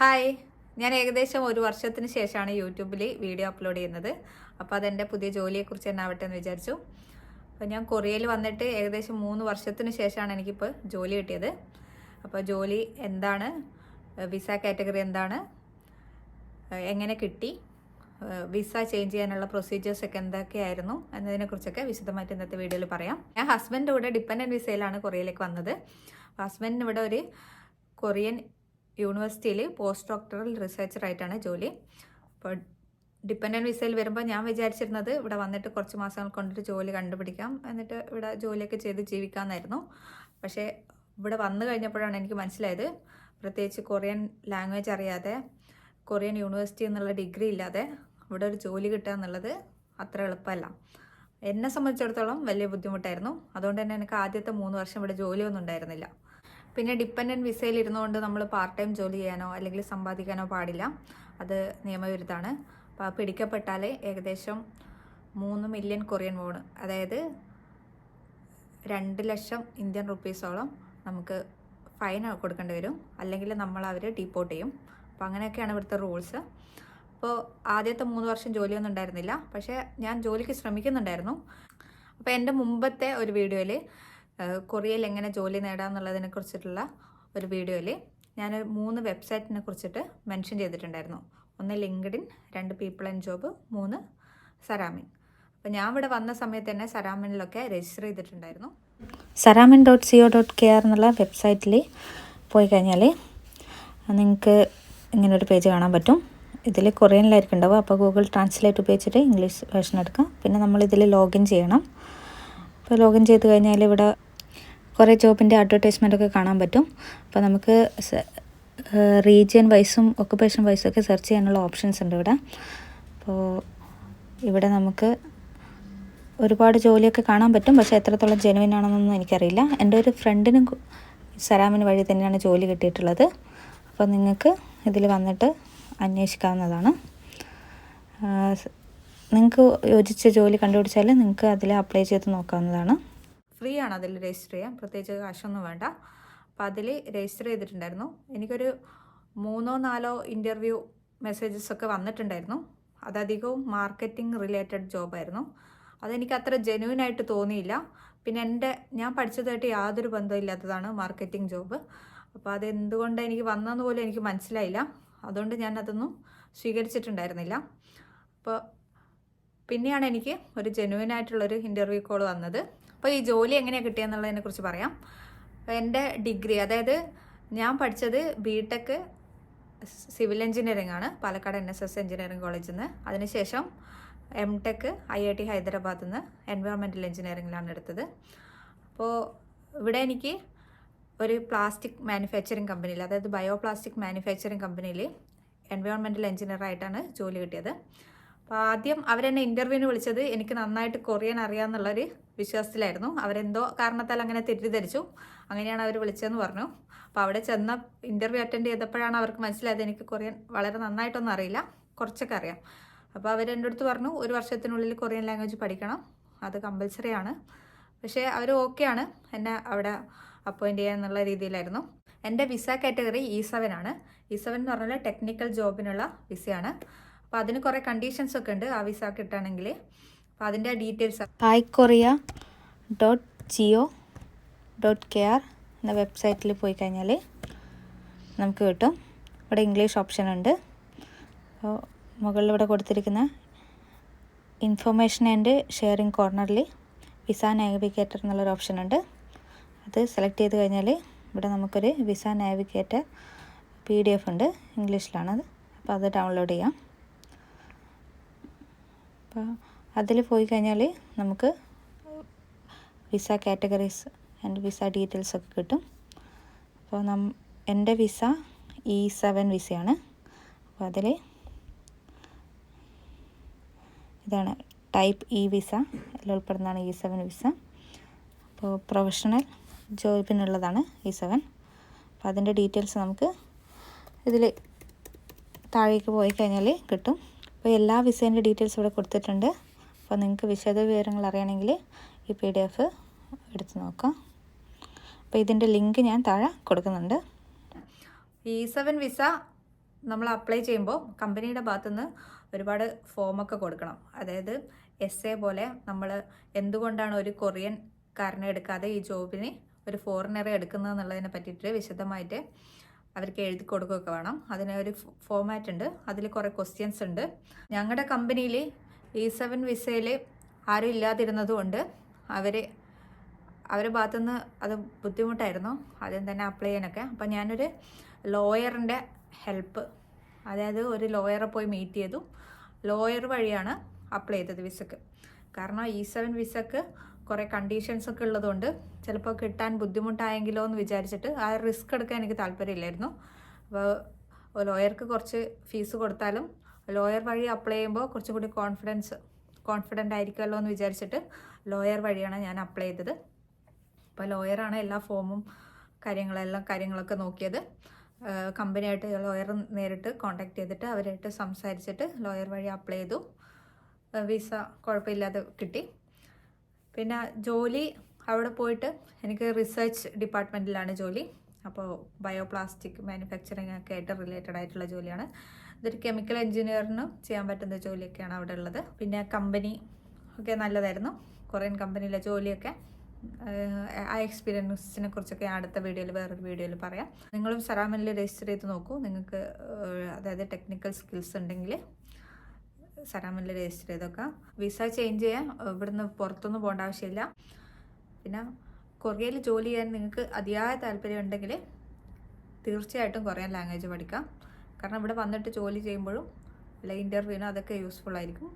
Hi. ഞാൻ ഏകദേശം ഒരു വർഷത്തിന് ശേഷമാണ് യൂട്യൂബിൽ വീഡിയോ അപ്ലോഡ് ചെയ്യുന്നത്. അപ്പോൾ അതെന്റെ പുതിയ ജോലിയെക്കുറിച്ച് തന്നെ ആവട്ടെ എന്ന് വിചാരിച്ചു. അപ്പോൾ ഞാൻ കൊറിയയിൽ വന്നിട്ട് ഏകദേശം മൂന്ന് വർഷത്തിന് ശേഷമാണ് എനിക്കിപ്പോൾ ജോലി കിട്ടിയത്. അപ്പോൾ ജോലി എന്താണ്? വിസ കാറ്റഗറി എന്താണ്? എങ്ങനെ കിട്ടി? വിസ ചേഞ്ച് ചെയ്യാനുള്ള പ്രൊസീജിയേഴ്സ് ഒക്കെ എന്തൊക്കെയായിരുന്നു എന്നതിനെക്കുറിച്ചൊക്കെ വിശദമായിട്ട് ഇന്നത്തെ വീഡിയോയിൽ പറയാം. ഞാൻ ഹസ്ബൻഡ് കൂടെ ഡിപ്പെൻഡന്റ് വിസയിലാണ് കൊറിയയിലേക്ക് വന്നത്. ഹസ്ബൻഡിന് ഇവിടെ ഒരു കൊറിയൻ യൂണിവേഴ്സിറ്റിയിൽ പോസ്റ്റ് ഡോക്ടറൽ റിസർച്ചറായിട്ടാണ് ജോലി. അപ്പോൾ ഡിപ്പെൻഡന്റ് വിസയിൽ വരുമ്പോൾ ഞാൻ വിചാരിച്ചിരുന്നത് ഇവിടെ വന്നിട്ട് കുറച്ച് മാസങ്ങൾ കൊണ്ടിട്ട് ജോലി കണ്ടുപിടിക്കാം എന്നിട്ട് ഇവിടെ ജോലിയൊക്കെ ചെയ്ത് ജീവിക്കാമെന്നായിരുന്നു പക്ഷേ ഇവിടെ വന്നു കഴിഞ്ഞപ്പോഴാണ് എനിക്ക് മനസ്സിലായത് പ്രത്യേകിച്ച് കൊറിയൻ ലാംഗ്വേജ് അറിയാതെ കൊറിയൻ യൂണിവേഴ്സിറ്റി എന്നുള്ള ഡിഗ്രി ഇല്ലാതെ ഇവിടെ ഒരു ജോലി കിട്ടുക എന്നുള്ളത് അത്ര എളുപ്പമല്ല. എന്നെ സംബന്ധിച്ചിടത്തോളം വലിയ ബുദ്ധിമുട്ടായിരുന്നു. അതുകൊണ്ട് തന്നെ എനിക്ക് ആദ്യത്തെ മൂന്ന് വർഷം ഇവിടെ ജോലിയൊന്നും ഉണ്ടായിരുന്നില്ല. പിന്നെ ഡിപ്പെൻഡന്റ് വിസയിൽ ഇരുന്നുകൊണ്ട് നമ്മൾ പാർട്ട് ടൈം ജോലി ചെയ്യാനോ അല്ലെങ്കിൽ സമ്പാദിക്കാനോ പാടില്ല. അത് നിയമവിരുദ്ധമാണ്. അപ്പോൾ പിടിക്കപ്പെട്ടാൽ ഏകദേശം മൂന്ന് മില്യൺ കൊറിയൻ വോണ് അതായത് രണ്ട് ലക്ഷം ഇന്ത്യൻ റുപ്പീസോളം നമുക്ക് ഫൈൻ കൊടുക്കേണ്ടി വരും. അല്ലെങ്കിൽ നമ്മൾ അവർ ഡീപ്പോർട്ട് ചെയ്യും. അപ്പോൾ അങ്ങനെയൊക്കെയാണ് ഇവിടുത്തെ റൂൾസ് അപ്പോൾ ആദ്യത്തെ മൂന്ന് വർഷം ജോലിയൊന്നും ഉണ്ടായിരുന്നില്ല. പക്ഷേ ഞാൻ ജോലിക്ക് ശ്രമിക്കുന്നുണ്ടായിരുന്നു. അപ്പോൾ എന്റെ മുമ്പത്തെ ഒരു വീഡിയോയിൽ കൊറിയയിൽ എങ്ങനെ ജോലി നേടാമെന്നുള്ളതിനെ കുറിച്ചിട്ടുള്ള ഒരു വീഡിയോയിൽ ഞാൻ മൂന്ന് വെബ്സൈറ്റിനെ കുറിച്ചിട്ട് മെൻഷൻ ചെയ്തിട്ടുണ്ടായിരുന്നു. ഒന്ന് ലിങ്ക്ഡിൻ രണ്ട് പീപ്പിൾ ആൻഡ് ജോബ് മൂന്ന് സരാമിൻ. അപ്പോൾ ഞാൻ ഇവിടെ വന്ന സമയത്ത് തന്നെ സരാമിനിലൊക്കെ രജിസ്റ്റർ ചെയ്തിട്ടുണ്ടായിരുന്നു. Saramin dot C O dot K R എന്നുള്ള വെബ്സൈറ്റിൽ പോയി കഴിഞ്ഞാൽ നിങ്ങൾക്ക് ഇങ്ങനെ ഒരു പേജ് കാണാൻ പറ്റും. ഇതിൽ കൊറിയനിലായിരിക്കും ഉണ്ടാവുക. അപ്പോൾ ഗൂഗിൾ ട്രാൻസ്ലേറ്റ് ഉപയോഗിച്ചിട്ട് ഇംഗ്ലീഷ് വേർഷൻ എടുക്കാം. പിന്നെ നമ്മൾ ലോഗിൻ ചെയ്യണം. അപ്പോൾ ലോഗിൻ ചെയ്ത് കഴിഞ്ഞാൽ ഇവിടെ കുറേ ജോബിന്റെ അഡ്വർടൈസ്മെന്റൊക്കെ കാണാൻ പറ്റും. അപ്പോൾ നമുക്ക് റീജിയൻ വൈസും ഒക്കുപേഷൻ വൈസും ഒക്കെ സെർച്ച് ചെയ്യാനുള്ള ഓപ്ഷൻസ് ഉണ്ട് ഇവിടെ. അപ്പോൾ ഇവിടെ നമുക്ക് ഒരുപാട് ജോലിയൊക്കെ കാണാൻ പറ്റും. പക്ഷേ എത്രത്തോളം ജെനുവിൻ ആണെന്നൊന്നും എനിക്കറിയില്ല. എന്റെ ഒരു ഫ്രണ്ടിനും സരാമിന് വഴി തന്നെയാണ് ജോലി കിട്ടിയിട്ടുള്ളത്. അപ്പോൾ നിങ്ങൾക്ക് ഇതിൽ വന്നിട്ട് അന്വേഷിക്കാവുന്നതാണ്. നിങ്ങൾക്ക് യോജിച്ച ജോലി കണ്ടുപിടിച്ചാൽ നിങ്ങൾക്ക് അതിൽ അപ്ലൈ ചെയ്ത് നോക്കാവുന്നതാണ്. ഫ്രീ ആണ് അതിൽ രജിസ്റ്റർ ചെയ്യാം പ്രത്യേകിച്ച് കാശൊന്നും വേണ്ട. അപ്പോൾ അതിൽ രജിസ്റ്റർ ചെയ്തിട്ടുണ്ടായിരുന്നു. എനിക്കൊരു മൂന്നോ നാലോ ഇന്റർവ്യൂ മെസ്സേജസ് ഒക്കെ വന്നിട്ടുണ്ടായിരുന്നു. അതധികവും മാർക്കറ്റിംഗ് റിലേറ്റഡ് ജോബായിരുന്നു അതെനിക്ക് അത്ര ജെന്യൂൻ ആയിട്ട് തോന്നിയില്ല. പിന്നെ എന്റെ ഞാൻ പഠിച്ചതായിട്ട് യാതൊരു ബന്ധമില്ലാത്തതാണ് മാർക്കറ്റിംഗ് ജോബ്. അപ്പോൾ അതെന്തുകൊണ്ട് എനിക്ക് വന്നതെന്ന് പോലും എനിക്ക് മനസ്സിലായില്ല. അതുകൊണ്ട് ഞാൻ അതൊന്നും സ്വീകരിച്ചിട്ടുണ്ടായിരുന്നില്ല. അപ്പോൾ പിന്നെയാണ് എനിക്ക് ഒരു ജെന്യൂൻ ആയിട്ടുള്ളൊരു ഇന്റർവ്യൂ കോൾ വന്നത്. അപ്പോൾ ഈ ജോലി എങ്ങനെയാണ് കിട്ടിയെന്നുള്ളതിനെ കുറിച്ച് പറയാം. എന്റെ ഡിഗ്രി അതായത് ഞാൻ പഠിച്ചത് ബി ടെക് സിവിൽ എഞ്ചിനീയറിംഗ് ആണ്. Palakkad N S S engineering കോളേജിൽ നിന്ന്. അതിനുശേഷം M tech I I T ഹൈദരാബാദിൽ നിന്ന് എൻവയോൺമെന്റൽ എഞ്ചിനീയറിംഗിലാണ് എടുത്തത്. അപ്പോൾ ഇവിടെ എനിക്ക് ഒരു പ്ലാസ്റ്റിക് മാനുഫാക്ചറിങ് കമ്പനിയിൽ അതായത് ബയോ പ്ലാസ്റ്റിക് മാനുഫാക്ചറിങ് കമ്പനിയിൽ എൻവയോൺമെന്റൽ എഞ്ചിനീയറായിട്ടാണ് ജോലി കിട്ടിയത്. അപ്പോൾ ആദ്യം അവരെന്നെ ഇന്റർവ്യൂവിന് വിളിച്ചത് എനിക്ക് നന്നായിട്ട് കൊറിയൻ അറിയാമെന്നുള്ളൊരു വിശ്വാസത്തിലായിരുന്നു. അവരെന്തോ കാരണത്താൽ അങ്ങനെ തെറ്റിദ്ധരിച്ചു. അങ്ങനെയാണ് അവർ വിളിച്ചതെന്ന് പറഞ്ഞു. അപ്പോൾ അവിടെ ചെന്ന ഇന്റർവ്യൂ അറ്റൻഡ് ചെയ്തപ്പോഴാണ് അവർക്ക് മനസ്സിലായത് എനിക്ക് കൊറിയൻ വളരെ നന്നായിട്ടൊന്നും അറിയില്ല. കുറച്ചൊക്കെ അറിയാം. അപ്പോൾ അവർ എന്റെ അടുത്ത് പറഞ്ഞു ഒരു വർഷത്തിനുള്ളിൽ കൊറിയൻ ലാംഗ്വേജ് പഠിക്കണം. അത് കമ്പൽസറി ആണ്. പക്ഷേ അവർ ഓക്കെയാണ് എന്നെ അവിടെ അപ്പോയിന്റ് ചെയ്യുക എന്നുള്ള രീതിയിലായിരുന്നു. എന്റെ വിസ കാറ്റഗറി ഇ സെവൻ ആണ്. ഇ സെവൻ എന്ന് പറഞ്ഞാൽ ടെക്നിക്കൽ ജോബിനുള്ള വിസയാണ് അപ്പോൾ അതിന് കുറേ കണ്ടീഷൻസ് ഒക്കെ ഉണ്ട് ആ വിസ കിട്ടണമെങ്കിൽ അപ്പോൾ അതിന്റെ details hi Korea dot G O dot K R എന്ന വെബ്സൈറ്റിൽ പോയി കഴിഞ്ഞാൽ നമുക്ക് കിട്ടും. ഇവിടെ ഇംഗ്ലീഷ് ഓപ്ഷൻ ഉണ്ട്. അപ്പോൾ മുകളിൽ ഇവിടെ കൊടുത്തിരിക്കുന്ന ഇൻഫർമേഷൻ ആൻഡ് ഷെയറിംഗ് കോർണറിൽ വിസ നാവിഗേറ്റർ എന്നുള്ളൊരു ഓപ്ഷൻ ഉണ്ട്. അത് സെലക്ട് ചെയ്ത് കഴിഞ്ഞാൽ ഇവിടെ നമുക്കൊരു visa navigator P D F ഉണ്ട് ഇംഗ്ലീഷിലാണത്. അപ്പോൾ അത് ഡൗൺലോഡ് ചെയ്യാം. അപ്പോൾ അതിൽ പോയി കഴിഞ്ഞാൽ നമുക്ക് visa categories and visa details ഒക്കെ കിട്ടും. അപ്പോൾ നം എന്റെ വിസ ഇ സെവൻ വിസയാണ്. അപ്പോൾ അതിൽ ഇതാണ് ടൈപ്പ് ഇ വിസ എല്ലാം ഉൾപ്പെടുന്നതാണ് ഇ സെവൻ വിസ. അപ്പോൾ പ്രൊഫഷണൽ ജോബിനുള്ളതാണ് ഇ സെവൻ. അപ്പോൾ അതിന്റെ ഡീറ്റെയിൽസ് നമുക്ക് ഇതിൽ താഴേക്ക് പോയി കഴിഞ്ഞാൽ കിട്ടും. അപ്പോൾ എല്ലാ വിസേന്റെ ഡീറ്റെയിൽസ് ഇവിടെ കൊടുത്തിട്ടുണ്ട്. അപ്പോൾ നിങ്ങൾക്ക് വിശദ വിവരങ്ങൾ അറിയണമെങ്കിൽ ഈ പി ഡി എഫ് എടുത്ത് നോക്കാം. അപ്പോൾ ഇതിന്റെ ലിങ്ക് ഞാൻ താഴെ കൊടുക്കുന്നുണ്ട്. ഇ സെവൻ വിസ നമ്മൾ അപ്ലൈ ചെയ്യുമ്പോൾ കമ്പനിയുടെ ഭാഗത്തുനിന്ന് ഒരുപാട് ഫോമൊക്കെ കൊടുക്കണം. അതായത് എസ് എ പോലെ നമ്മൾ എന്തുകൊണ്ടാണ് ഒരു കൊറിയൻ കാരനെ എടുക്കാതെ ഈ ജോബിന് ഒരു ഫോറിനറെ എടുക്കുന്നത് എന്നുള്ളതിനെ പറ്റിയിട്ട് വിശദമായിട്ട് അവർക്ക് എഴുതി കൊടുക്കുകയൊക്കെ വേണം. അതിന് ഒരു ഫോമാറ്റ് ഉണ്ട്. അതിൽ കുറേ ക്വസ്റ്റ്യൻസ് ഉണ്ട്. ഞങ്ങളുടെ കമ്പനിയിൽ ഇ സെവൻ വിസയിൽ ആരും ഇല്ലാതിരുന്നതുകൊണ്ട് അവർ അവരുടെ ഭാഗത്തുനിന്ന് അത് ബുദ്ധിമുട്ടായിരുന്നു. ആദ്യം തന്നെ അപ്ലൈ ചെയ്യാനൊക്കെ. അപ്പം ഞാനൊരു ലോയറിന്റെ ഹെൽപ്പ് അതായത് ഒരു ലോയറെ പോയി മീറ്റ് ചെയ്തു. ലോയർ വഴിയാണ് അപ്ലൈ ചെയ്തത് വിസക്ക് കാരണം ഇ സെവൻ വിസക്ക് കുറേ കണ്ടീഷൻസ് ഒക്കെ ഉള്ളതുകൊണ്ട് ചിലപ്പോൾ കിട്ടാൻ ബുദ്ധിമുട്ടായെങ്കിലോ എന്ന് വിചാരിച്ചിട്ട് ആ റിസ്ക് എടുക്കാൻ എനിക്ക് താല്പര്യമില്ലായിരുന്നു. അപ്പോൾ ലോയർക്ക് കുറച്ച് ഫീസ് കൊടുത്താലും ലോയർ വഴി അപ്ലൈ ചെയ്യുമ്പോൾ കുറച്ചും കൂടി കോൺഫിഡൻസ് കോൺഫിഡന്റ് ആയിരിക്കുമല്ലോ എന്ന് വിചാരിച്ചിട്ട് ലോയർ വഴിയാണ് ഞാൻ അപ്ലൈ ചെയ്തത്. അപ്പോൾ ലോയറാണ് എല്ലാ ഫോമും കാര്യങ്ങളെല്ലാം കാര്യങ്ങളൊക്കെ നോക്കിയത്. കമ്പനിയായിട്ട് ലോയർ നേരിട്ട് കോണ്ടാക്ട് ചെയ്തിട്ട് അവരായിട്ട് സംസാരിച്ചിട്ട് ലോയർ വഴി അപ്ലൈ ചെയ്തു. വിസ കുഴപ്പമില്ലാതെ കിട്ടി. പിന്നെ ജോലി അവിടെ പോയിട്ട് എനിക്ക് റിസർച്ച് ഡിപ്പാർട്ട്മെന്റിലാണ് ജോലി. അപ്പോൾ ബയോപ്ലാസ്റ്റിക് മാനുഫാക്ചറിങ് ഒക്കെ ആയിട്ട് റിലേറ്റഡ് ആയിട്ടുള്ള ജോലിയാണ്. ഇതൊരു കെമിക്കൽ എഞ്ചിനീയറിന് ചെയ്യാൻ പറ്റുന്ന ജോലിയൊക്കെയാണ് അവിടെ ഉള്ളത്. പിന്നെ കമ്പനി ഒക്കെ നല്ലതായിരുന്നു. കൊറിയൻ കമ്പനിയിലെ ജോലിയൊക്കെ ആ എക്സ്പീരിയൻസിനെ കുറിച്ചൊക്കെ അടുത്ത വീഡിയോയിൽ വേറൊരു വീഡിയോയിൽ പറയാം. നിങ്ങളും സെറാമിനിൽ രജിസ്റ്റർ ചെയ്ത് നോക്കൂ. നിങ്ങൾക്ക് അതായത് ടെക്നിക്കൽ സ്കിൽസ് ഉണ്ടെങ്കിൽ സെറാമിനിൽ രജിസ്റ്റർ ചെയ്തൊക്കെ. വിസ ചേഞ്ച് ചെയ്യാൻ ഇവിടുന്ന് പുറത്തൊന്നും പോകേണ്ട ആവശ്യമില്ല. പിന്നെ കൊറിയയിൽ ജോലി ചെയ്യാൻ നിങ്ങൾക്ക് അതിയായ താല്പര്യം ഉണ്ടെങ്കിൽ തീർച്ചയായിട്ടും കൊറിയൻ ലാംഗ്വേജ് പഠിക്കാം. കാരണം ഇവിടെ വന്നിട്ട് ജോലി ചെയ്യുമ്പോഴും അല്ലെങ്കിൽ ഇന്റർവ്യൂവിനും അതൊക്കെ യൂസ്ഫുൾ ആയിരിക്കും.